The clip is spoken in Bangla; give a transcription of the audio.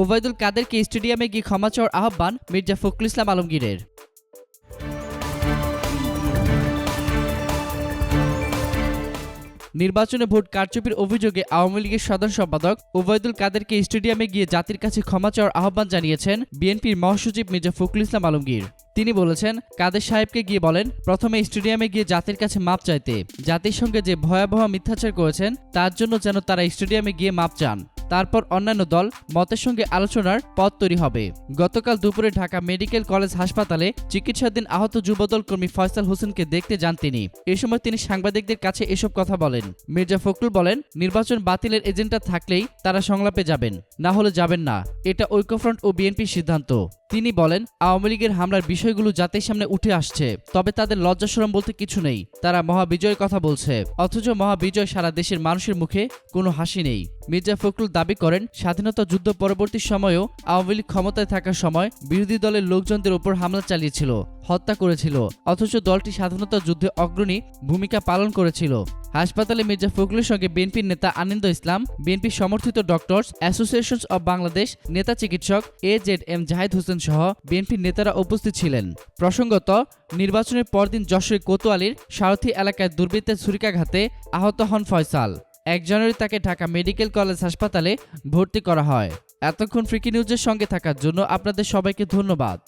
ওবায়দুল কাদেরকে স্টেডিয়ামে গিয়ে ক্ষমা চাওয়ার আহ্বান মির্জা ফখরুল ইসলাম আলমগীরের। নির্বাচনে ভোট কারচুপির অভিযোগে আওয়ামী লীগের সাধারণ সম্পাদক ওবায়দুল কাদেরকে স্টেডিয়ামে গিয়ে জাতির কাছে ক্ষমা চাওয়ার আহ্বান জানিয়েছেন বিএনপির মহাসচিব মির্জা ফখরুল ইসলাম আলমগীর। তিনি বলেছেন, কাদের সাহেবকে গিয়ে বলেন, প্রথমে স্টেডিয়ামে গিয়ে জাতির কাছে মাপ চাইতে। জাতির সঙ্গে যে ভয়াবহ মিথ্যাচার করেছেন, তার জন্য যেন তারা স্টেডিয়ামে গিয়ে মাপ চান। তারপর অন্যান্য দল মতের সঙ্গে আলোচনার পথ তৈরি হবে। গতকাল দুপুরে ঢাকা মেডিকেল কলেজ হাসপাতালে চিকিৎসাধীন আহত যুবদল কর্মী ফয়সাল হোসেনকে দেখতে যান তিনি। এ সময় তিনি সাংবাদিকদের কাছে এসব কথা বলেন। মির্জা ফখরুল বলেন, নির্বাচন বাতিলের এজেন্ডা থাকলেই তারা সংলাপে যাবেন, না হলে যাবেন না। এটা ঐক্যফ্রন্ট ও বিএনপির সিদ্ধান্ত। তিনি বলেন, আওয়ামী লীগের হামলার বিষয়গুলো জাতির সামনে উঠে আসছে, তবে তাদের লজ্জাসরম বলতে কিছু নেই। তারা মহাবিজয়ের কথা বলছে, অথচ মহাবিজয় সারা দেশের মানুষের মুখে কোনো হাসি নেই। মির্জা ফখরুল দাবি করেন, স্বাধীনতা যুদ্ধ পরবর্তী সময়েও আওয়ামী লীগ ক্ষমতায় থাকার সময় বিরোধী দলের লোকজনদের উপর হামলা চালিয়েছিল, হত্যা করেছিল, অথচ দলটি স্বাধীনতা যুদ্ধে অগ্রণী ভূমিকা পালন করেছিল। হাসপাতালে মির্জা ফখরুলের সঙ্গে বিএনপির নেতা আনন্দ ইসলাম, বিএনপি সমর্থিত ডক্টরস, অ্যাসোসিয়েশনস অব বাংলাদেশ, নেতা চিকিৎসক A Z M Zahid Hossain সহ বিএনপির নেতারা উপস্থিত ছিলেন। প্রসঙ্গত, নির্বাচনের পরদিন যশোরের কোতোয়ালির সারথী এলাকায় দুর্বৃত্তের ছুরিকাঘাতে আহত হন ফয়সাল। এক জানুয়ারি তাকে ঢাকা মেডিকেল কলেজ হাসপাতালে ভর্তি করা হয়। এতক্ষণ ফ্রিকি নিউজের সঙ্গে থাকার জন্য আপনাদের সবাইকে ধন্যবাদ।